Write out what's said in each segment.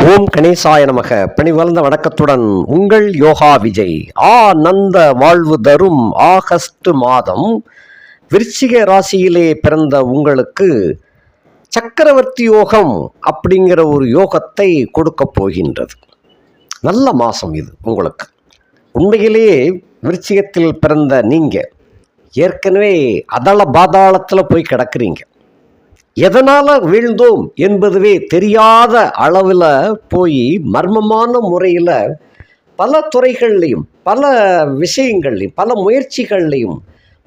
ஓம் கணேசாய நமக. பணிவளர்ந்த வணக்கத்துடன் உங்கள் யோகா விஜய். ஆனந்த வாழ்வு தரும் ஆகஸ்ட் மாதம் விருச்சிக ராசியிலே பிறந்த உங்களுக்கு சக்கரவர்த்தி யோகம் அப்படிங்கிற ஒரு யோகத்தை கொடுக்க போகின்றது. நல்ல மாதம் இது உங்களுக்கு. உண்மையிலேயே விருச்சிகத்தில் பிறந்த நீங்கள் ஏற்கனவே அதள பாதாளத்தில் போய் கிடக்குறீங்க. எதனால் வீழ்ந்தோம் என்பதுவே தெரியாத அளவில் போய் மர்மமான முறையில் பல துறைகள்லையும் பல விஷயங்கள்லையும் பல முயற்சிகள்லையும்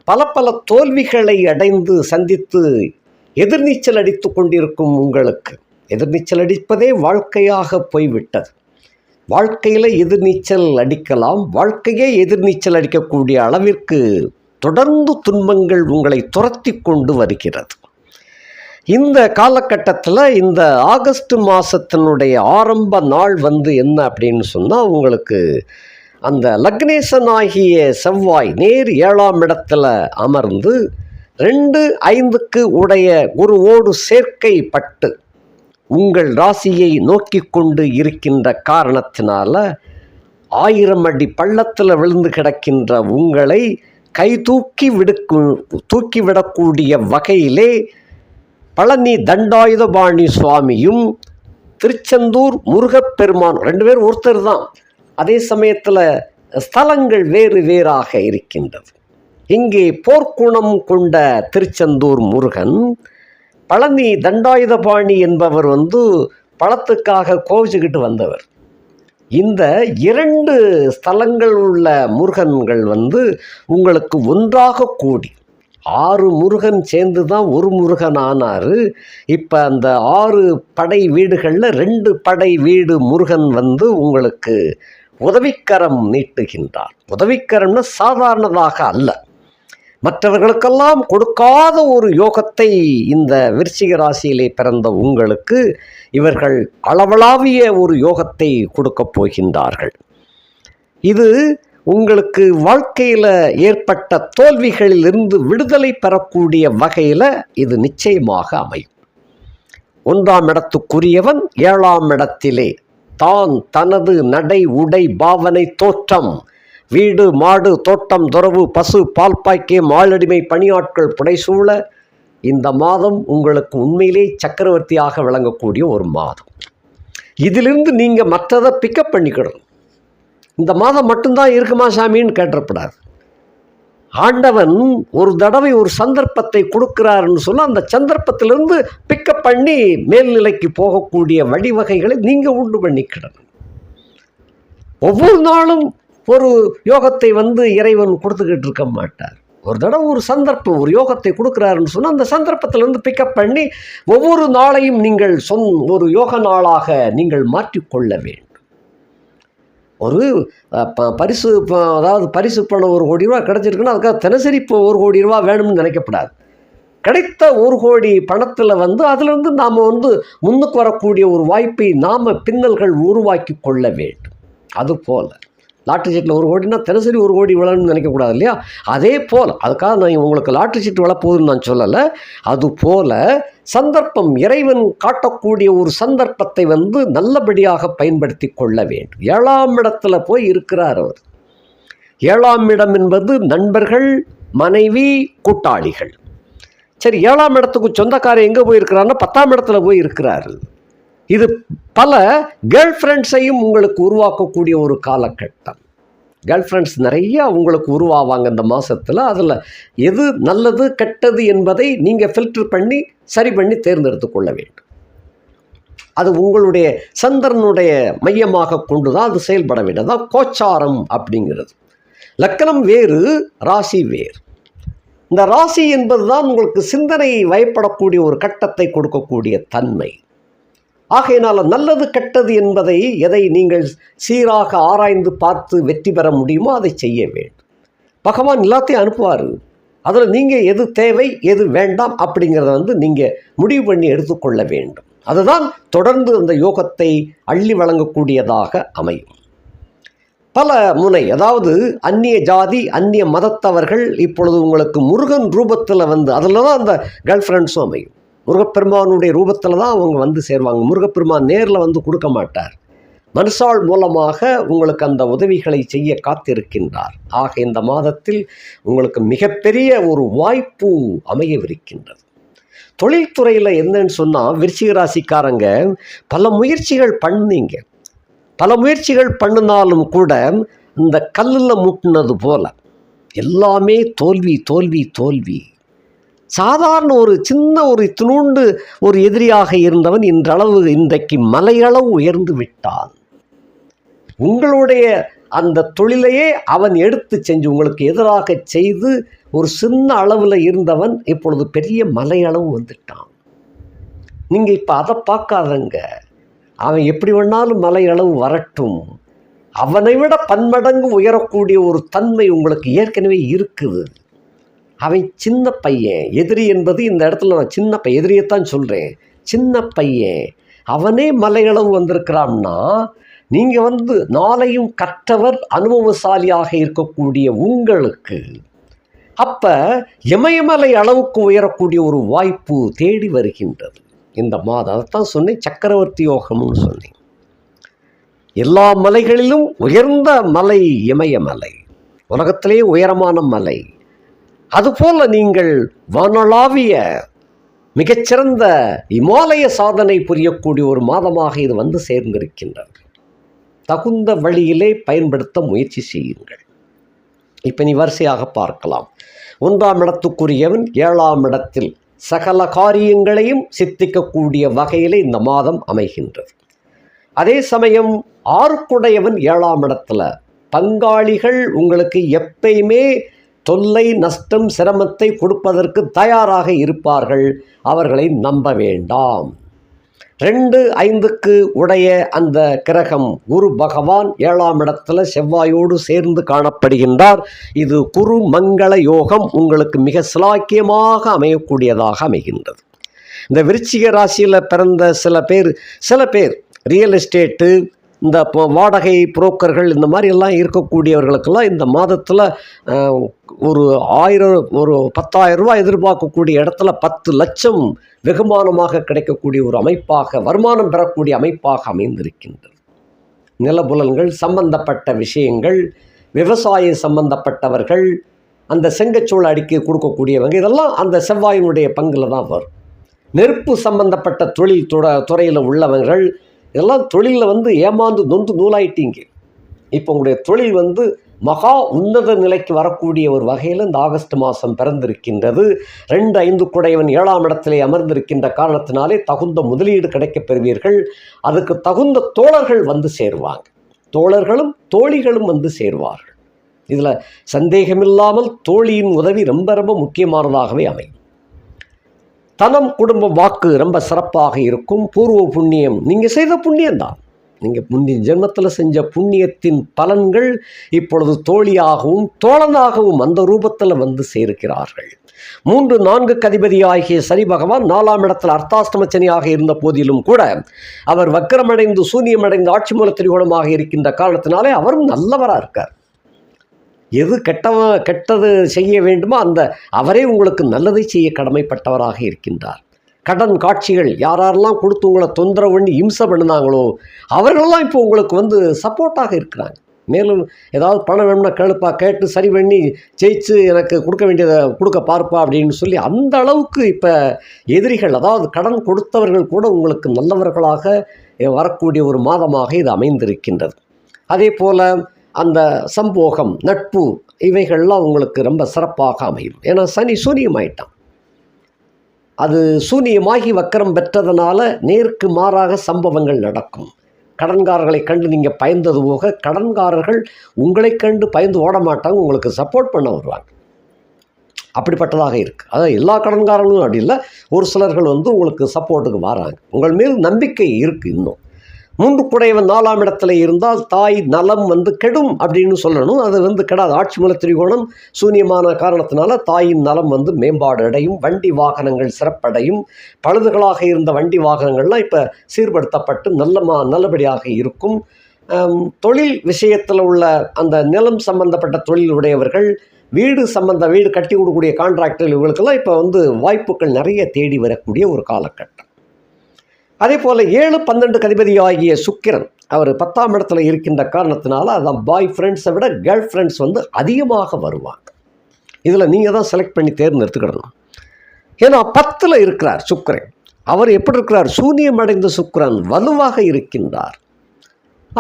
பல பல தோல்விகளை அடைந்து சந்தித்து எதிர்நீச்சல் அடித்து கொண்டிருக்கும் உங்களுக்கு. எதிர்நீச்சல் அடிப்பதே வாழ்க்கையாக போய்விட்டது. வாழ்க்கையில் எதிர்நீச்சல் அடிக்கலாம். வாழ்க்கையே எதிர்நீச்சல் அடிக்கக்கூடிய அளவிற்கு தொடர்ந்து துன்பங்கள் உங்களை துரத்தி கொண்டு வருகிறது. இந்த காலகட்டத்தில் இந்த ஆகஸ்ட் மாதத்தினுடைய ஆரம்ப நாள் வந்து என்ன அப்படின்னு சொன்னால் உங்களுக்கு அந்த லக்னேசனாகிய செவ்வாய் நேர் ஏழாம் இடத்துல அமர்ந்து ரெண்டு ஐந்துக்கு உடைய ஒரு ஓடு சேர்க்கை பட்டு உங்கள் ராசியை நோக்கி கொண்டு இருக்கின்ற காரணத்தினால ஆயிரம் அடி பள்ளத்தில் விழுந்து கிடக்கின்ற உங்களை கை தூக்கி விடுக்கு தூக்கிவிடக்கூடிய வகையிலே பழனி தண்டாயுதபாணி சுவாமியும் திருச்செந்தூர் முருகப்பெருமான் ரெண்டு பேரும் ஒருத்தர் தான். அதே சமயத்தில் ஸ்தலங்கள் வேறு வேறாக இருக்கின்றது. இங்கே போர்க்குணம் கொண்ட திருச்செந்தூர் முருகன் பழனி தண்டாயுதபாணி என்பவர் வந்து பழத்துக்காக கோவிச்சுக்கிட்டு வந்தவர். இந்த இரண்டு ஸ்தலங்கள் உள்ள முருகன்கள் வந்து உங்களுக்கு ஒன்றாக கூடி ஆறு முருகன் சேர்ந்து தான் ஒரு முருகன் ஆனார். இப்போ அந்த ஆறு படை வீடுகளில் ரெண்டு படை வீடு முருகன் வந்து உங்களுக்கு உதவிக்கரம் நீட்டுகின்றார். உதவிக்கரம்னா சாதாரணதாக அல்ல. மற்றவர்களுக்கெல்லாம் கொடுக்காத ஒரு யோகத்தை இந்த விருச்சிக ராசியிலே பிறந்த உங்களுக்கு இவர்கள் அளவளாவிய ஒரு யோகத்தை கொடுக்கப் போகின்றார்கள். இது உங்களுக்கு வாழ்க்கையில் ஏற்பட்ட தோல்விகளிலிருந்து விடுதலை பெறக்கூடிய வகையில் இது நிச்சயமாக அமையும். ஒன்றாம் இடத்துக்குரியவன் ஏழாம் இடத்திலே தான் தனது நடை உடை பாவனை தோற்றம் வீடு மாடு தோட்டம் துறவு பசு பால் பாய்க்கியம் ஆளடிமை பணியாட்கள் புடைசூழ இந்த மாதம் உங்களுக்கு உண்மையிலே சக்கரவர்த்தியாக விளங்கக்கூடிய ஒரு மாதம். இதிலிருந்து நீங்கள் மற்றதை பிக்கப் பண்ணிக்கிடணும். இந்த மாதம் மட்டும்தான் இருக்குமா சாமின்னு கேட்டப்படாது ஆண்டவன் ஒரு தடவை ஒரு சந்தர்ப்பத்தை கொடுக்கிறாருன்னு சொன்னால் அந்த சந்தர்ப்பத்திலிருந்து பிக்கப் பண்ணி மேல்நிலைக்கு போகக்கூடிய வழிவகைகளை நீங்கள் உண்டு பண்ணிக்கிடணும். ஒவ்வொரு நாளும் ஒரு யோகத்தை வந்து இறைவன் கொடுத்துக்கிட்டு இருக்க மாட்டார். ஒரு தடவை ஒரு சந்தர்ப்பம் ஒரு யோகத்தை கொடுக்குறாருன்னு சொன்னால் அந்த சந்தர்ப்பத்திலேருந்து பிக்கப் பண்ணி ஒவ்வொரு நாளையும் நீங்கள் சொன் ஒரு யோக நாளாக நீங்கள் மாற்றிக்கொள்ள வேண்டும். ஒரு ப பரிசு இப்போ அதாவது பரிசு பணம் ஒரு கோடி ரூபா கிடச்சிருக்குன்னா அதுக்காக தினசரி இப்போ ஒரு கோடி ரூபா வேணும்னு நினைக்கப்படாது. கிடைத்த ஒரு கோடி பணத்தில் வந்து அதிலிருந்து நாம் வந்து முன்னுக்கு வரக்கூடிய ஒரு வாய்ப்பை நாம் பின்னல்கள் உருவாக்கி கொள்ள வேண்டும். அதுபோல் லாட்ரி சீட்டில் ஒரு கோடினா தினசரி ஒரு கோடி விழணும்னு நினைக்கக்கூடாது இல்லையா? அதே போல் அதுக்காக நான் உங்களுக்கு லாட்ரி சீட்டு விழப்போகுதுன்னு நான் சொல்லலை. அது போல் சந்தர்ப்பம் இறைவன் காட்டக்கூடிய ஒரு சந்தர்ப்பத்தை வந்து நல்லபடியாக பயன்படுத்தி கொள்ள வேண்டும். ஏழாம் இடத்துல போய் இருக்கிறார் அவர். ஏழாம் இடம் என்பது நண்பர்கள் மனைவி கூட்டாளிகள். சரி ஏழாம் இடத்துக்கு சொந்தக்காரர் எங்கே போயிருக்கிறாருன்னா பத்தாம் இடத்துல போய் இருக்கிறாரு. இது பல கேர்ள் ஃப்ரெண்ட்ஸையும் உங்களுக்கு உருவாக்கக்கூடிய ஒரு காலகட்டம். கேர்ள் ஃப்ரெண்ட்ஸ் நிறையா உங்களுக்கு உருவாவாங்க இந்த மாதத்தில் அதில் எது நல்லது கெட்டது என்பதை நீங்கள் ஃபில்டர் பண்ணி சரி பண்ணி தேர்ந்தெடுத்து கொள்ள வேண்டும். அது உங்களுடைய சந்திரனுடைய மையமாக கொண்டு தான் அது செயல்பட வேண்டும். அதான் கோச்சாரம் அப்படிங்கிறது. லக்கணம் வேறு ராசி வேறு. இந்த ராசி என்பது தான் உங்களுக்கு சிந்தனை வயப்படக்கூடிய ஒரு கட்டத்தை கொடுக்கக்கூடிய தன்மை. ஆகையினால் நல்லது கெட்டது என்பதை எதை நீங்கள் சீராக ஆராய்ந்து பார்த்து வெற்றி பெற முடியுமோ அதை செய்ய வேண்டும். பகவான் எல்லாத்தையும் அனுப்புவார். அதில் நீங்கள் எது தேவை எது வேண்டாம் அப்படிங்கிறத வந்து நீங்கள் முடிவு பண்ணி எடுத்துக்கொள்ள வேண்டும். அதுதான் தொடர்ந்து அந்த யோகத்தை அள்ளி வழங்கக்கூடியதாக அமையும். பல முனை அதாவது அந்நிய ஜாதி அந்நிய மதத்தவர்கள் இப்பொழுது உங்களுக்கு முருகன் ரூபத்தில் வந்து அதில் தான் அந்த கேர்ள் ஃப்ரெண்ட்ஸும் அமையும். முருகப்பெருமானுடைய ரூபத்தில் தான் அவங்க வந்து சேருவாங்க. முருகப்பெருமான் நேரில் வந்து கொடுக்க மாட்டார். மனுஷாள் மூலமாக உங்களுக்கு அந்த உதவிகளை செய்ய காத்திருக்கின்றார். ஆக இந்த மாதத்தில் உங்களுக்கு மிகப்பெரிய ஒரு வாய்ப்பு அமையவிருக்கின்றது. தொழில்துறையில் என்னன்னு சொன்னால் விருச்சிக ராசிக்காரங்க பல முயற்சிகள் பண்ணீங்க. பல முயற்சிகள் பண்ணினாலும் கூட இந்த கல்லில் முட்டினது போல. எல்லாமே தோல்வி தோல்வி தோல்வி. சாதாரண ஒரு சின்ன ஒரு துணுண்டு ஒரு எதிரியாக இருந்தவன் இன்றளவு இன்றைக்கு மலையளவு உயர்ந்து விட்டான். உங்களுடைய அந்த தொழிலையே அவன் எடுத்து செஞ்சு உங்களுக்கு எதிராக செய்து ஒரு சின்ன அளவில் இருந்தவன் இப்பொழுது பெரிய மலையளவு வந்துட்டான். நீங்கள் இப்போ அதை பார்க்காதங்க. அவன் எப்படி வேணாலும் மலையளவு வரட்டும். அவனை விட பன்மடங்கு உயரக்கூடிய ஒரு தன்மை உங்களுக்கு ஏற்கனவே இருக்குது. அவன் சின்ன பையன் எதிரி என்பது இந்த இடத்துல நான் சின்ன பையன் எதிரியைத்தான் சொல்கிறேன் சின்ன பையன் அவனே மலையளவு வந்திருக்கிறான்னா நீங்கள் வந்து நாளையும் கற்றவர் அனுபவசாலியாக இருக்கக்கூடிய உங்களுக்கு அப்போ இமயமலை அளவுக்கு உயரக்கூடிய ஒரு வாய்ப்பு தேடி வருகின்றது. இந்த மாதம் அதைத்தான் சொன்னேன் சக்கரவர்த்தி யோகம்னு சொன்னேன். எல்லா மலைகளிலும் உயர்ந்த மலை இமயமலை உலகத்திலே உயரமான மலை. அதுபோல நீங்கள் வானளாவிய மிகச்சிறந்த இமாலய சாதனை புரியக்கூடிய ஒரு மாதமாக இது வந்து சேர்ந்திருக்கின்றது. தகுந்த வழியிலே பயன்படுத்த முயற்சி செய்யுங்கள். இப்போ நீ வரிசையாக பார்க்கலாம். ஒன்றாம் இடத்துக்குரியவன் ஏழாம் இடத்தில் சகல காரியங்களையும் சித்திக்கக்கூடிய வகையிலே இந்த மாதம் அமைகின்றது. அதே சமயம் ஆறுக்குடையவன் ஏழாம் இடத்துல பங்காளிகள் உங்களுக்கு எப்பயுமே தொல்லை நஷ்டம் சிரமத்தை கொடுப்பதற்கு தயாராக இருப்பார்கள். அவர்களை நம்ப வேண்டாம். ரெண்டு ஐந்துக்கு உடைய அந்த கிரகம் குரு பகவான் ஏழாம் இடத்துல செவ்வாயோடு சேர்ந்து காணப்படுகின்றார். இது குரு மங்கள யோகம் உங்களுக்கு மிக சிலாக்கியமாக அமையக்கூடியதாக அமைகின்றது. இந்த விருச்சிக ராசியில் பிறந்த சில பேர் சில பேர் ரியல் எஸ்டேட்டு இந்த இப்போ வாடகை புரோக்கர்கள் இந்த மாதிரி எல்லாம் இருக்கக்கூடியவர்களுக்கெல்லாம் இந்த மாதத்தில் ஒரு ஆயிரம் ஒரு பத்தாயிரம் ரூபாய் எதிர்பார்க்கக்கூடிய இடத்துல பத்து லட்சம் வெகுமானமாக கிடைக்கக்கூடிய ஒரு அமைப்பாக வருமானம் பெறக்கூடிய அமைப்பாக அமைந்திருக்கின்றது. நிலபுலன்கள் சம்பந்தப்பட்ட விஷயங்கள் விவசாயம் சம்பந்தப்பட்டவர்கள் அந்த செங்கச்சோள அடுக்கி கொடுக்கக்கூடியவங்க இதெல்லாம் அந்த செவ்வாயினுடைய பங்கில் தான் வரும். நெருப்பு சம்பந்தப்பட்ட தொழில் துற துறையில் உள்ளவர்கள் இதெல்லாம் தொழிலில் வந்து ஏமாந்து நொந்து நூலாயிட்டீங்க. இப்போ உங்களுடைய தொழில் வந்து மகா உன்னத நிலைக்கு வரக்கூடிய ஒரு வகையில் இந்த ஆகஸ்ட் மாதம் பிறந்திருக்கின்றது. ரெண்டு ஐந்து குடையவன் ஏழாம் இடத்திலே அமர்ந்திருக்கின்ற காரணத்தினாலே தகுந்த முதலீடு கிடைக்கப் பெறுவீர்கள். அதுக்கு தகுந்த தோழர்கள் வந்து சேருவாங்க. தோழர்களும் தோழிகளும் வந்து சேருவார்கள். இதில் சந்தேகமில்லாமல் தோழியின் உதவி ரொம்ப ரொம்ப முக்கியமானதாகவே அமையும். தனம் குடும்ப வாக்கு ரொம்ப சிறப்பாக இருக்கும். பூர்வ புண்ணியம். நீங்கள் செய்த புண்ணியம்தான். நீங்கள் முந்தின ஜென்மத்தில் செஞ்ச புண்ணியத்தின் பலன்கள் இப்பொழுது தோழியாகவும் தோழனாகவும் அந்த ரூபத்தில் வந்து சேர்க்கிறார்கள். மூன்று நான்கு கதிபதி ஆகிய சனி பகவான் நாலாம் இடத்தில் அர்த்தாஷ்டம சனியாக இருந்த போதிலும் கூட அவர் வக்கரமடைந்து சூன்யமடைந்து ஆட்சி மூல திரிகோணமாக இருக்கின்ற காரணத்தினாலே அவரும் நல்லவராக இருக்கார். எது கெட்டவ கெட்டது செய்ய வேண்டுமோ அந்த அவரே உங்களுக்கு நல்லதை செய்ய கடமைப்பட்டவராக இருக்கின்றார். கடன் காட்சிகள் யாரெல்லாம் கொடுத்து உங்களை தொந்தரவு பண்ணி இம்சை பண்ணினாங்களோ அவர்களெல்லாம் இப்போ உங்களுக்கு வந்து சப்போர்ட்டாக இருக்கிறாங்க. மேலும் ஏதாவது பணம் வேணும்னா கேளுப்பா கேட்டு சரி பண்ணி ஜெயிச்சு எனக்கு கொடுக்க வேண்டியதை கொடுக்க பார்ப்பா அப்படின்னு சொல்லி அந்த அளவுக்கு இப்போ எதிரிகள் அதாவது கடன் கொடுத்தவர்கள் கூட உங்களுக்கு நல்லவர்களாக வரக்கூடிய ஒரு மாதமாக இது அமைந்திருக்கின்றது. அதே போல் அந்த சம்போகம் நட்பு இவைகள்லாம் உங்களுக்கு ரொம்ப சிறப்பாக அமையும். ஏன்னா சனி சூனியமாயிட்டான். அது சூனியமாகி வக்கரம் பெற்றதுனால நேருக்கு மாறாக சம்பவங்கள் நடக்கும். கடன்காரர்களை கண்டு நீங்கள் பயந்தது போக கடன்காரர்கள் உங்களை கண்டு பயந்து ஓட மாட்டாங்க உங்களுக்கு சப்போர்ட் பண்ண வருவாங்க. அப்படிப்பட்டதாக இருக்குது அதாவது எல்லா கடன்காரங்களும் அப்படி இல்லை ஒரு சிலர்கள் வந்து உங்களுக்கு சப்போர்ட்டுக்கு வராங்க. உங்கள் மேல் நம்பிக்கை இருக்குது இன்னும். மூன்று குடையவன் நாலாம் இடத்துல இருந்தால் தாய் நலம் வந்து கெடும் அப்படின்னு சொல்லணும். அது வந்து கெடாது. ஆட்சி மூல திரிகோணம் சூன்யமான காரணத்தினால தாயின் நலம் வந்து மேம்பாடு அடையும் வண்டி வாகனங்கள் சிறப்படையும். பழுதுகளாக இருந்த வண்டி வாகனங்கள்லாம் இப்போ சீர்படுத்தப்பட்டு நல்ல மா நல்லபடியாக இருக்கும். தொழில் விஷயத்தில் உள்ள அந்த நிலம் சம்பந்தப்பட்ட தொழில் உடையவர்கள் வீடு சம்பந்த வீடு கட்டி கொடுக்கக்கூடிய கான்ட்ராக்டர் இவங்களுக்கெல்லாம் இப்போ வந்து வாய்ப்புகள் நிறைய தேடி வரக்கூடிய ஒரு காலகட்டம். அதே போல் ஏழு பன்னெண்டு கதிபதி ஆகிய சுக்கிரன் அவர் பத்தாம் இடத்துல இருக்கின்ற காரணத்தினால அதான் பாய் ஃப்ரெண்ட்ஸை விட கேர்ள் ஃப்ரெண்ட்ஸ் வந்து அதிகமாக வருவாங்க. இதில் நீங்கள் தான் செலக்ட் பண்ணி தேர்ந்தெடுத்துக்கிடணும். ஏன்னா பத்தில் இருக்கிறார் சுக்கரன். அவர் எப்படி இருக்கிறார்? சூனியம் அடைந்த சுக்கிரன் வலுவாக இருக்கின்றார்.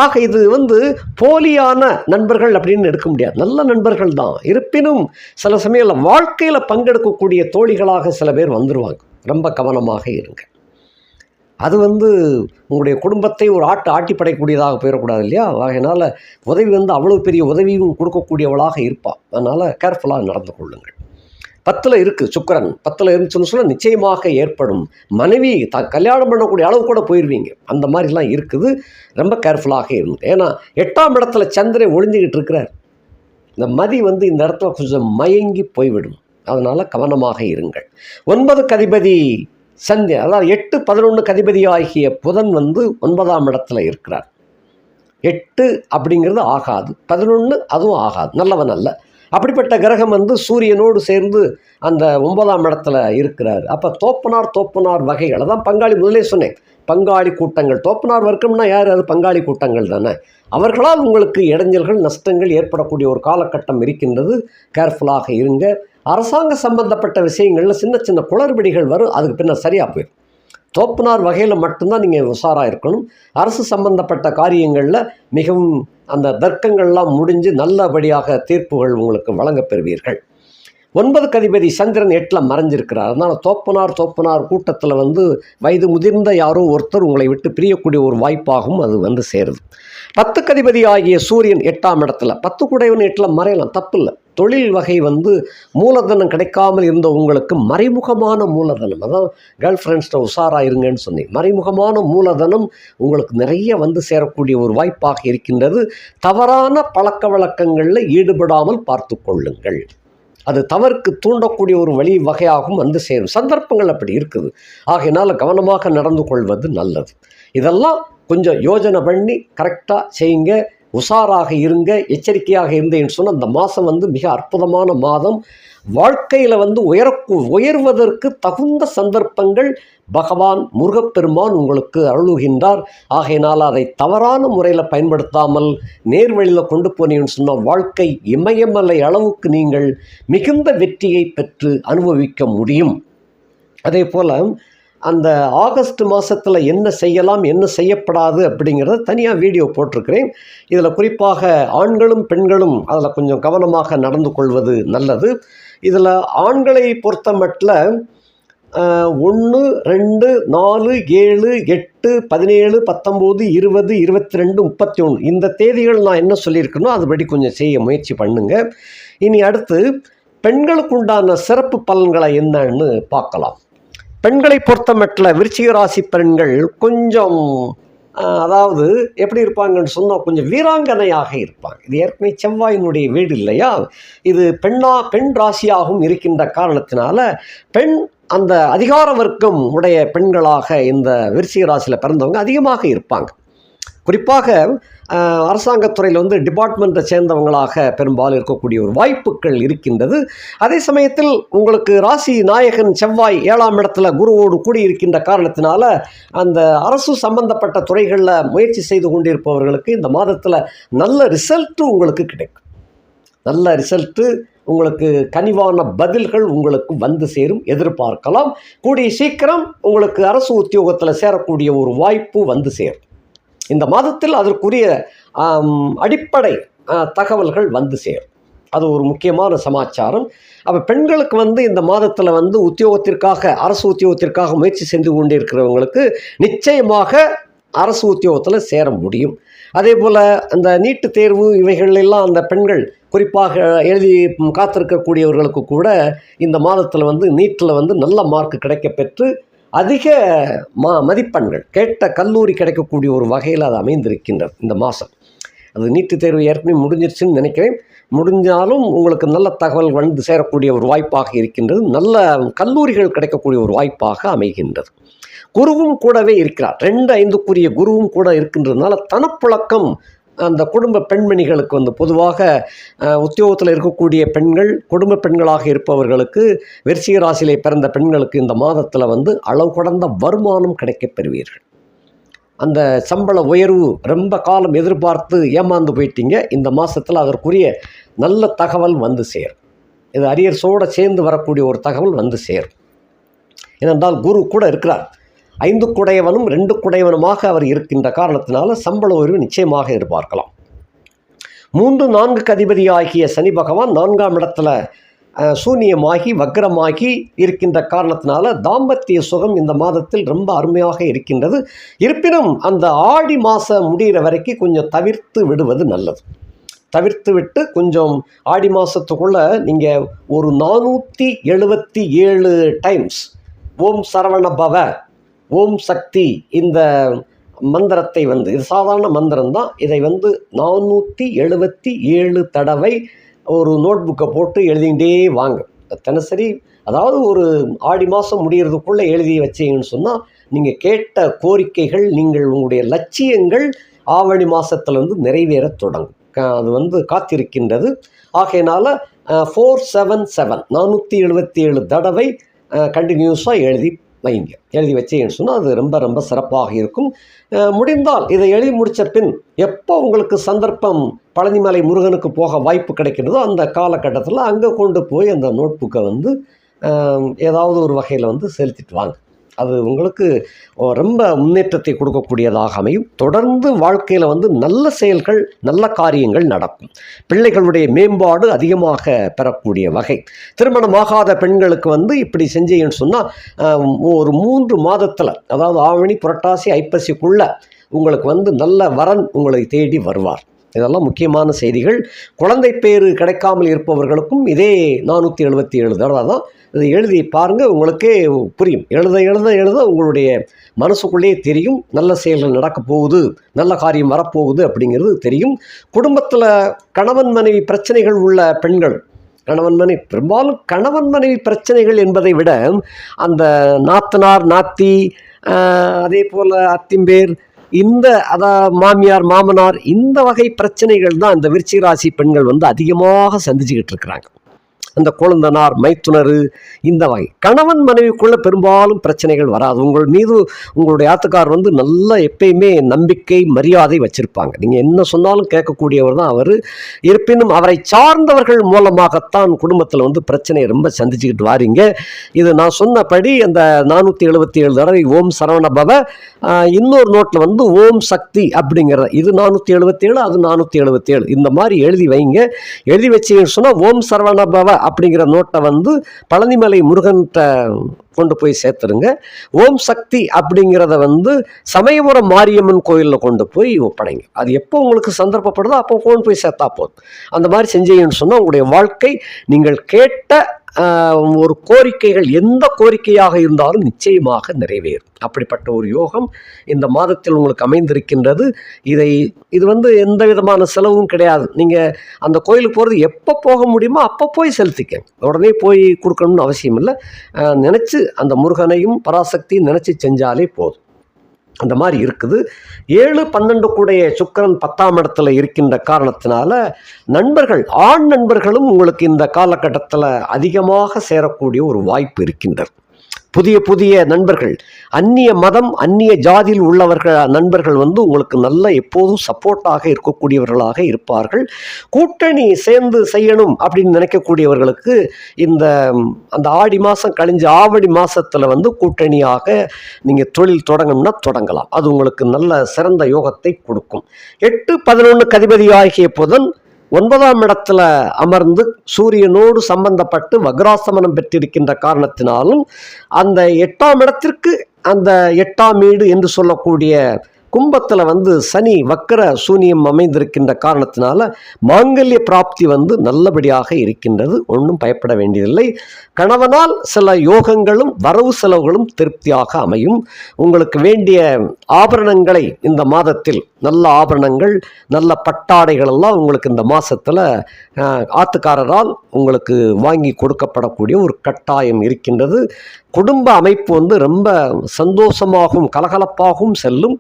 ஆக இது வந்து போலியான நண்பர்கள் அப்படின்னு எடுக்க முடியாது. நல்ல நண்பர்கள் தான். இருப்பினும் சில சமயத்தில் வாழ்க்கையில் பங்கெடுக்கக்கூடிய தோழிகளாக சில பேர் வந்துடுவாங்க ரொம்ப கவனமாக இருங்க. அது வந்து உங்களுடைய குடும்பத்தை ஒரு ஆட்டு ஆட்டி படைக்கக்கூடியதாக போயிடக்கூடாது இல்லையா? அதனால் உதவி வந்து அவ்வளோ பெரிய உதவியும் கொடுக்கக்கூடியவளாக இருப்பாள் அதனால் கேர்ஃபுல்லாக நடந்து கொள்ளுங்கள். பத்தில் இருக்குது சுக்கரன். பத்தில் இருந்துச்சுன்னு சொன்னால் நிச்சயமாக ஏற்படும். மனைவி த கல்யாணம் பண்ணக்கூடிய அளவு கூட போயிடுவீங்க அந்த மாதிரிலாம் இருக்குது. ரொம்ப கேர்ஃபுல்லாக இருங்க. ஏன்னா எட்டாம் இடத்துல சந்திரன் ஒளிஞ்சிக்கிட்டு இருக்கிறார். இந்த மதி வந்து இந்த இடத்துல கொஞ்சம் மயங்கி போய்விடும். அதனால் கவனமாக இருங்கள். ஒன்பது கதிபதி சந்திரன் அதாவது எட்டு பதினொன்று கதிபதி ஆகிய புதன் வந்து ஒன்பதாம் இடத்துல இருக்கிறார். எட்டு அப்படிங்கிறது ஆகாது பதினொன்று அதுவும் ஆகாது நல்லவன் அல்ல. அப்படிப்பட்ட கிரகம் வந்து சூரியனோடு சேர்ந்து அந்த ஒன்பதாம் இடத்துல இருக்கிறார். அப்போ தோப்பனார் தோப்பனார் வகைகள் அதான் பங்காளி முதலே சொன்னேன். பங்காளி கூட்டங்கள் தோப்பனார் வர்க்கம்னா யார்? அது பங்காளி கூட்டங்கள் தானே. அவர்களால் உங்களுக்கு இடைஞ்சல்கள் நஷ்டங்கள் ஏற்படக்கூடிய ஒரு காலகட்டம் இருக்கின்றது. கேர்ஃபுல்லாக இருங்க. அரசாங்க சம்பந்தப்பட்ட விஷயங்களில் சின்ன சின்ன குளறுபடிகள் வரும் அதுக்கு பின்ன சரியாக போயிடும் தோப்புனார் வகையில் மட்டும்தான் நீங்கள் உஷாராக இருக்கணும். அரசு சம்பந்தப்பட்ட காரியங்களில் மிகவும் அந்த தர்க்கங்கள்லாம் முடிஞ்சு நல்லபடியாக தீர்ப்புகள் உங்களுக்கு வழங்கப்பெறுவீர்கள் ஒன்பது கதிபதி சந்திரன் எட்டில் மறைஞ்சிருக்கிறார். அதனால் தோப்பனார் தோப்பனார் கூட்டத்தில் வந்து வயது முதிர்ந்த யாரோ ஒருத்தர் உங்களை விட்டு பிரியக்கூடிய ஒரு வாய்ப்பாகவும் அது வந்து சேருது. பத்து கதிபதி ஆகிய சூரியன் எட்டாம் இடத்துல பத்து குடைவன் எட்டில் மறையலாம் தப்பு இல்லை தொழில் வகை வந்து மூலதனம் கிடைக்காமல் இருந்த உங்களுக்கு மறைமுகமான மூலதனம். அதான் கேர்ள் ஃப்ரெண்ட்ஸ்ட உஷாராக இருங்கன்னு சொன்னேன். மறைமுகமான மூலதனம் உங்களுக்கு நிறைய வந்து சேரக்கூடிய ஒரு வாய்ப்பாக இருக்கின்றது. தவறான பழக்க வழக்கங்களில் ஈடுபடாமல் பார்த்து கொள்ளுங்கள். அது தவறுக்கு தூண்டக்கூடிய ஒரு வழி வகையாகவும் வந்து சேரும். சந்தர்ப்பங்கள் அப்படி இருக்குது. ஆகையினால் கவனமாக நடந்து கொள்வது நல்லது. இதெல்லாம் கொஞ்சம் யோஜனை பண்ணி கரெக்டாக செய்யுங்க. உஷாராக இருங்க எச்சரிக்கையாக இருந்தேன்னு சொன்னால் அந்த மாதம் வந்து மிக அற்புதமான மாதம். வாழ்க்கையில் வந்து உயர உயர்வதற்கு தகுந்த சந்தர்ப்பங்கள் பகவான் முருகப்பெருமான் உங்களுக்கு அருளுகின்றார். ஆகையினால் அதை தவறான முறையில் பயன்படுத்தாமல் நேர்வழியில் கொண்டு போனீங்கன்னு சொன்னால் வாழ்க்கை இமயமலை அளவுக்கு நீங்கள் மிகுந்த வெற்றியை பெற்று அனுபவிக்க முடியும். அதே போல் அந்த ஆகஸ்ட் மாதத்தில் என்ன செய்யலாம் என்ன செய்யப்படாது அப்படிங்கிறத தனியாக வீடியோ போட்டிருக்கிறேன். இதில் குறிப்பாக ஆண்களும் பெண்களும் அதில் கொஞ்சம் கவனமாக நடந்து கொள்வது நல்லது. இதில் ஆண்களை பொறுத்த மட்டில் ஒன்று ரெண்டு நாலு ஏழு எட்டு பதினேழு பத்தொம்போது இருபது இருபத்தி ரெண்டு முப்பத்தி ஒன்று இந்த தேதிகள் நான் என்ன சொல்லியிருக்கேனோ அதுபடி கொஞ்சம் செய்ய முயற்சி பண்ணுங்கள் இனி அடுத்து பெண்களுக்கு உண்டான சிறப்பு பலன்களை என்னன்னு பார்க்கலாம். பெண்களை பொறுத்த மட்டில் விருச்சிக ராசி பெண்கள் கொஞ்சம் அதாவது எப்படி இருப்பாங்கன்னு சொன்னால் கொஞ்சம் வீராங்கனையாக இருப்பாங்க. இது ஏற்கனவே செவ்வாயினுடைய வீடு இல்லையா? இது பெண்ணா பெண் ராசியாகவும் இருக்கின்ற காரணத்தினால பெண் அந்த அதிகார வர்க்கம் உடைய பெண்களாக இந்த விருச்சிக ராசியில் பிறந்தவங்க அதிகமாக இருப்பாங்க. குறிப்பாக அரசாங்கத்துறையில் வந்து டிபார்ட்மெண்ட்டை சேர்ந்தவங்களாக பெரும்பாலும் இருக்கக்கூடிய ஒரு வாய்ப்புகள் இருக்கின்றது. அதே சமயத்தில் உங்களுக்கு ராசி நாயகன் செவ்வாய் ஏழாம் இடத்துல குருவோடு கூடி இருக்கின்ற காரணத்தினால அந்த அரசு சம்பந்தப்பட்ட துறைகளில் முயற்சி செய்து கொண்டிருப்பவர்களுக்கு இந்த மாதத்தில் நல்ல ரிசல்ட்டு உங்களுக்கு கிடைக்கும். நல்ல ரிசல்ட்டு உங்களுக்கு கனிவான பதில்கள் உங்களுக்கு வந்து சேரும் எதிர்பார்க்கலாம். கூடிய சீக்கிரம் உங்களுக்கு அரசு உத்தியோகத்தில் சேரக்கூடிய ஒரு வாய்ப்பு வந்து சேரும். இந்த மாதத்தில் அதற்குரிய அடிப்படை தகவல்கள் வந்து சேரும். அது ஒரு முக்கியமான சமாச்சாரம். அப்போ பெண்களுக்கு வந்து இந்த மாதத்தில் வந்து உத்தியோகத்திற்காக அரசு உத்தியோகத்திற்காக முயற்சி செஞ்சு கொண்டிருக்கிறவங்களுக்கு நிச்சயமாக அரசு உத்தியோகத்தில் சேர முடியும். அதே போல் அந்த நீட்டு தேர்வு இவைகள் எல்லாம் அந்த பெண்கள் குறிப்பாக எழுதி காத்திருக்கக்கூடியவர்களுக்கு கூட இந்த மாதத்தில் வந்து நீட்டில் வந்து நல்ல மார்க் கிடைக்கப்பெற்று அதிக ம மதிப்பெண்கள் கேட்ட கல்லூரி கிடைக்கக்கூடிய ஒரு வகையில் அது அமைந்திருக்கின்றது இந்த மாதம் அது நீட்டு தேர்வு ஏற்கனவே முடிஞ்சிருச்சுன்னு நினைக்கிறேன். முடிஞ்சாலும் உங்களுக்கு நல்ல தகவல் வந்து சேரக்கூடிய ஒரு வாய்ப்பாக இருக்கின்றது. நல்ல கல்லூரிகள் கிடைக்கக்கூடிய ஒரு வாய்ப்பாக அமைகின்றது. குருவும் கூடவே இருக்கிறார். ரெண்டு ஐந்துக்குரிய குருவும் கூட இருக்கின்றதுனால தனப்புழக்கம் அந்த குடும்ப பெண்மணிகளுக்கு வந்து பொதுவாக உத்தியோகத்தில் இருக்கக்கூடிய பெண்கள் குடும்ப பெண்களாக இருப்பவர்களுக்கு விருச்சிக ராசியிலே பிறந்த பெண்களுக்கு இந்த மாதத்தில் வந்து அளவு கடந்த வருமானம் கிடைக்கப் பெறுவீர்கள். அந்த சம்பள உயர்வு ரொம்ப காலம் எதிர்பார்த்து ஏமாந்து போயிட்டீங்க இந்த மாதத்தில் அதற்குரிய நல்ல தகவல் வந்து சேரும். இது அரியர்ஸோடு சேர்ந்து வரக்கூடிய ஒரு தகவல் வந்து சேரும். ஏனென்றால் குரு கூட இருக்கிறார். ஐந்து குடையவனும் ரெண்டு குடையவனுமாக அவர் இருக்கின்ற காரணத்தினால சம்பள உயர்வு நிச்சயமாக எதிர்பார்க்கலாம். மூன்று நான்கு அதிபதியாகிய சனி பகவான் நான்காம் இடத்துல சூன்யமாகி சூனியமாகி வக்ரமாகி இருக்கின்ற காரணத்தினால தாம்பத்திய சுகம் இந்த மாதத்தில் ரொம்ப அருமையாக இருக்கின்றது. இருப்பினும் அந்த ஆடி மாதம் முடிகிற வரைக்கும் கொஞ்சம் தவிர்த்து விடுவது நல்லது. தவிர்த்து விட்டு கொஞ்சம் ஆடி மாதத்துக்குள்ளே நீங்கள் ஒரு நானூற்றி எழுபத்தி ஏழு டைம்ஸ் ஓம் சரவண பவ ஓம் சக்தி இந்த மந்திரத்தை வந்து இது சாதாரண மந்திரம் தான் இதை வந்து நானூற்றி எழுபத்தி ஏழு தடவை ஒரு நோட் புக்கை போட்டு எழுதிக்கிட்டே வாங்க. தினசரி அதாவது ஒரு ஆடி மாதம் முடிகிறதுக்குள்ளே எழுதி வச்சீங்கன்னு சொன்னால் நீங்கள் கேட்ட கோரிக்கைகள் நீங்கள் உங்களுடைய லட்சியங்கள் ஆவணி மாதத்துலேருந்து நிறைவேறத் தொடங்கும். அது வந்து காத்திருக்கின்றது. ஆகையினால் ஃபோர் செவன் செவன் நானூற்றி எழுபத்தி ஏழு தடவை கண்டினியூஸாக எழுதி வைங்க. எழுதி வச்சீங்கன்னு சொன்னால் அது ரொம்ப ரொம்ப சிறப்பாக இருக்கும். முடிந்தால் இதை எழுதி முடித்த பின் எப்போ உங்களுக்கு சந்தர்ப்பம் பழனிமலை முருகனுக்கு போக வாய்ப்பு கிடைக்கிறதோ அந்த காலகட்டத்தில் அங்கே கொண்டு போய் அந்த நோட் புக்கை வந்து ஏதாவது ஒரு வகையில் வந்து செலுத்திட்டு வாங்க. அது உங்களுக்கு ரொம்ப முன்னேற்றத்தை கொடுக்கக்கூடியதாக அமையும். தொடர்ந்து வாழ்க்கையில் வந்து நல்ல செயல்கள் நல்ல காரியங்கள் நடக்கும். பிள்ளைகளுடைய மேம்பாடு அதிகமாக பெறக்கூடிய வகை. திருமணமாகாத பெண்களுக்கு வந்து இப்படி செஞ்சீங்கன்னு சொன்னால் ஒரு மூன்று மாதத்தில் அதாவது ஆவணி புரட்டாசி ஐப்பசிக்குள்ளே உங்களுக்கு வந்து நல்ல வரன் உங்களை தேடி வருவார். இதெல்லாம் முக்கியமான செய்திகள். குழந்தை பேர் கிடைக்காமல் இருப்பவர்களுக்கும் இதே நானூற்றி எழுபத்தி ஏழு தடவை தான் இதை எழுதி பாருங்கள் உங்களுக்கே புரியும். எழுத எழுத எழுத உங்களுடைய மனசுக்குள்ளேயே தெரியும் நல்ல செயல்கள் நடக்கப் போகுது நல்ல காரியம் வரப்போகுது அப்படிங்கிறது தெரியும். குடும்பத்தில் கணவன் மனைவி பிரச்சனைகள் உள்ள பெண்கள் கணவன் மனைவி பெரும்பாலும் கணவன் மனைவி பிரச்சனைகள் என்பதை விட அந்த நாத்தனார் நாத்தி அதே போல் அத்திம்பேர் இந்த அதான் மாமியார் மாமனார் இந்த வகை பிரச்சனைகள் தான் இந்த விருச்சிக ராசி பெண்கள் வந்து அதிகமாக சந்திச்சுக்கிட்டு இருக்கிறாங்க. அந்த குழந்தனார் மைத்துனர் இந்த வகை. கணவன் மனைவிக்குள்ள பெரும்பாலும் பிரச்சனைகள் வராது. உங்கள் மீது உங்களுடைய ஆத்துக்கார் வந்து நல்ல எப்பயுமே நம்பிக்கை மரியாதை வச்சிருப்பாங்க. நீங்கள் என்ன சொன்னாலும் கேட்கக்கூடியவர் தான் அவர். இருப்பினும் அவரை சார்ந்தவர்கள் மூலமாகத்தான் குடும்பத்தில் வந்து பிரச்சனையை ரொம்ப சந்திச்சுக்கிட்டு வாரீங்க. இது நான் சொன்னபடி அந்த நானூற்றி எழுபத்தி ஏழு தடவை ஓம் சரவண பவ இன்னொரு நோட்டில் வந்து ஓம் சக்தி அப்படிங்கிறத இது நானூற்றி எழுபத்தி ஏழு அது நானூற்றி எழுபத்தி ஏழு இந்த மாதிரி எழுதி வைங்க. எழுதி வச்சிங்கன்னு சொன்னால் ஓம் சரவண பவ அப்படிங்கிற நோட்டை வந்து பழனிமலை முருகன்கிட்ட கொண்டு போய் சேர்த்துருங்க. ஓம் சக்தி அப்படிங்கிறத வந்து சமயபுரம் மாரியம்மன் கோயிலில் கொண்டு போய் ஒப்படைங்க. அது எப்போ உங்களுக்கு சந்தர்ப்பப்படுதோ அப்போ கொண்டு போய் சேர்த்தா போதும். அந்த மாதிரி செஞ்சீங்கன்னு சொன்னால் உங்களுடைய வாழ்க்கை நீங்கள் கேட்ட ஒரு கோரிக்கைகள் எந்த கோரிக்கையாக இருந்தாலும் நிச்சயமாக நிறைவேறும். அப்படிப்பட்ட ஒரு யோகம் இந்த மாதத்தில் உங்களுக்கு அமைந்திருக்கின்றது. இதை இது வந்து எந்த விதமான செலவும் கிடையாது. நீங்கள் அந்த கோயிலுக்கு போகிறது எப்போ போக முடியுமோ அப்போ போய் செலுத்திக்க உடனே போய் கொடுக்கணும்னு அவசியம் இல்லை நினச்சி அந்த முருகனையும் பராசக்தியும் நினச்சி செஞ்சாலே போதும். அந்த மாதிரி இருக்குது. ஏழு பன்னெண்டு கூடைய சுக்கிரன் பத்தாம் இடத்துல இருக்கின்ற காரணத்தினால நண்பர்கள் ஆண் நண்பர்களும் உங்களுக்கு இந்த காலகட்டத்தில் அதிகமாக சேரக்கூடிய ஒரு வாய்ப்பு இருக்கின்றது. புதிய புதிய நண்பர்கள் அந்நிய மதம் அந்நிய ஜாதியில் உள்ளவர்கள் நண்பர்கள் வந்து உங்களுக்கு நல்ல எப்போதும் சப்போர்ட்டாக இருக்கக்கூடியவர்களாக இருப்பார்கள். கூட்டணி சேர்ந்து செய்யணும் அப்படின்னு நினைக்கக்கூடியவர்களுக்கு இந்த அந்த ஆடி மாதம் கழிஞ்ச ஆவணி மாதத்தில் வந்து கூட்டணியாக நீங்கள் தொழில் தொடங்கணும்னா தொடங்கலாம். அது உங்களுக்கு நல்ல சிறந்த யோகத்தை கொடுக்கும். எட்டு பதினொன்று கதிபதி ஆகிய புதன் ஒன்பதாம் இடத்துல அமர்ந்து சூரியனோடு சம்பந்தப்பட்டு வக்ராசமனம் பெற்றிருக்கின்ற காரணத்தினாலும் அந்த எட்டாம் இடத்திற்கு அந்த எட்டாம் வீடு என்று சொல்லக்கூடிய கும்பத்தில் வந்து சனி வக்கர சூனியம் அமைந்திருக்கின்ற காரணத்தினால மாங்கல்ய பிராப்தி வந்து நல்லபடியாக இருக்கின்றது. ஒன்றும் பயப்பட வேண்டியதில்லை. கணவனால் சில யோகங்களும் வரவு செலவுகளும் திருப்தியாக அமையும். உங்களுக்கு வேண்டிய ஆபரணங்களை இந்த மாதத்தில் நல்ல ஆபரணங்கள் நல்ல பட்டாடைகள் எல்லாம் உங்களுக்கு இந்த மாதத்தில் ஆத்துக்காரரால் உங்களுக்கு வாங்கி கொடுக்கப்படக்கூடிய ஒரு கட்டாயம் இருக்கின்றது. குடும்ப அமைப்பு வந்து ரொம்ப சந்தோஷமாகவும் கலகலப்பாகவும் செல்லும்.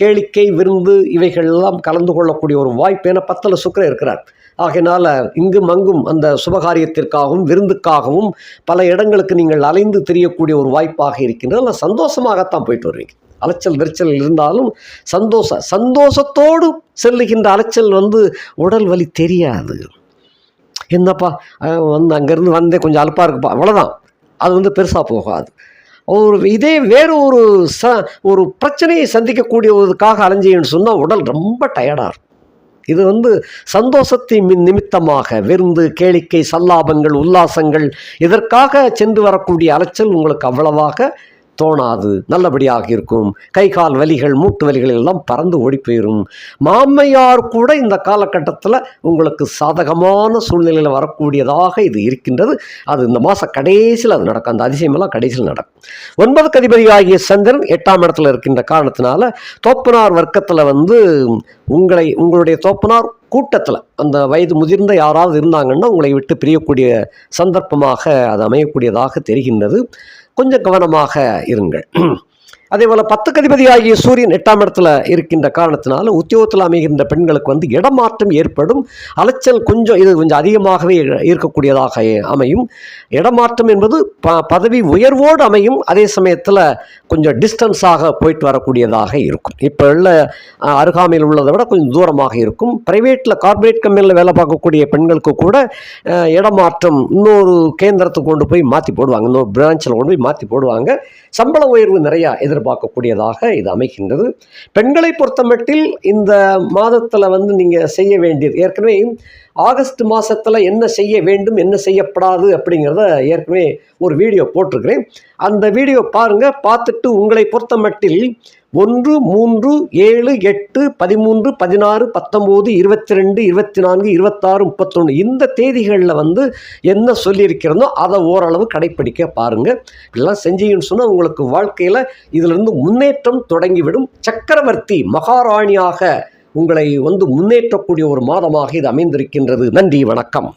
கேளிக்கை விருந்து இவைகள்லாம் கலந்து கொள்ளக்கூடிய ஒரு வாய்ப்பு. என பத்தில் சுக்கிரன் இருக்கிறார். ஆகையினால் இங்கும் அங்கும் அந்த சுபகாரியத்திற்காகவும் விருந்துக்காகவும் பல இடங்களுக்கு நீங்கள் அலைந்து தெரியக்கூடிய ஒரு வாய்ப்பாக இருக்கின்றது. அதில் சந்தோஷமாகத்தான் போயிட்டு வருவீங்க. அலைச்சல் விரிச்சல் இருந்தாலும் சந்தோஷ சந்தோஷத்தோடு செல்லுகின்ற அலைச்சல் வந்து உடல் வலி தெரியாது. என்னப்பா வந்து அங்கேருந்து வந்தே கொஞ்சம் அலுப்பாக இருக்குப்பா. அவ்வளோதான் அது வந்து பெருசாக போகாது. ஒரு இதே வேறு ஒரு ச ஒரு பிரச்சனையை சந்திக்கக்கூடியதுக்காக அலைஞ்சின்னு சொன்னால் உடல் ரொம்ப டயர்டாக இருக்கும். இது வந்து சந்தோஷத்தை மின் நிமித்தமாக விருந்து கேளிக்கை சல்லாபங்கள் உல்லாசங்கள் இதற்காக சென்று வரக்கூடிய அலைச்சல் உங்களுக்கு அவ்வளவாக தோணாது நல்லபடியாக இருக்கும். கை கால் வலிகள் மூட்டு வலிகள் எல்லாம் பறந்து ஓடி போயிடும் மாமையார் கூட இந்த காலகட்டத்தில் உங்களுக்கு சாதகமான சூழ்நிலையில் வரக்கூடியதாக இது இருக்கின்றது. அது இந்த மாத கடைசியில் அது நடக்கும். அந்த அதிசயமெல்லாம் கடைசியில் நடக்கும். ஒன்பதுக்கு அதிபதி ஆகிய சந்திரன் எட்டாம் இடத்துல இருக்கின்ற காரணத்தினால தோப்பனார் வர்க்கத்தில் வந்து உங்களை உங்களுடைய தோப்பனார் கூட்டத்தில் அந்த வயது முதிர்ந்த யாராவது இருந்தாங்கன்னா உங்களை விட்டு பிரியக்கூடிய சந்தர்ப்பமாக அது அமையக்கூடியதாக தெரிகின்றது. கொஞ்சம் கவனமாக இருங்கள். அதே போல் பத்துக்கு அதிபதி ஆகிய சூரியன் எட்டாம் இடத்துல இருக்கின்ற காரணத்தினால உத்தியோகத்தில் அமைகின்ற பெண்களுக்கு வந்து இடமாற்றம் ஏற்படும். அலைச்சல் கொஞ்சம் இது கொஞ்சம் அதிகமாகவே இருக்கக்கூடியதாக அமையும். இடமாற்றம் என்பது ப பதவி உயர்வோடு அமையும். அதே சமயத்தில் கொஞ்சம் டிஸ்டன்ஸாக போயிட்டு வரக்கூடியதாக இருக்கும். இப்போ உள்ள அருகாமையில் உள்ளதை விட கொஞ்சம் தூரமாக இருக்கும். ப்ரைவேட்டில் கார்ப்பரேட் கம்பெனியில் வேலை பார்க்கக்கூடிய பெண்களுக்கு கூட இடமாற்றம் இன்னொரு கேந்திரத்துக்கு கொண்டு போய் மாற்றி போடுவாங்க. இன்னொரு பிரான்ச்சில் கொண்டு போய் மாற்றி போடுவாங்க. சம்பள உயர்வு நிறையா எதிர்பார்க்கக்கூடியதாக இது அமைக்கின்றது பெண்களை பொறுத்தமட்டில் இந்த மாதத்தில் வந்து நீங்கள் செய்ய வேண்டியது ஏற்கனவே ஆகஸ்ட் மாதத்தில் என்ன செய்ய வேண்டும் என்ன செய்யப்படாது அப்படிங்கிறத ஏற்கனவே ஒரு வீடியோ போட்டிருக்கிறேன். அந்த வீடியோ பாருங்கள் பார்த்துட்டு உங்களை பொறுத்தமட்டில் ஒன்று மூன்று ஏழு எட்டு பதிமூன்று பதினாறு பத்தொம்போது இருபத்தி ரெண்டு இருபத்தி நான்கு இருபத்தாறு முப்பத்தொன்று இந்த தேதிகளில் வந்து என்ன சொல்லியிருக்கிறதோ அதை ஓரளவு கடைப்பிடிக்க பாருங்கள் இதெல்லாம் செஞ்சீங்கன்னு சொன்னால் உங்களுக்கு வாழ்க்கையில் இதிலிருந்து முன்னேற்றம் தொடங்கிவிடும். சக்கரவர்த்தி மகாராணியாக உங்களை வந்து முன்னேற்றக்கூடிய ஒரு மாதமாக இது அமைந்திருக்கின்றது. நன்றி வணக்கம்.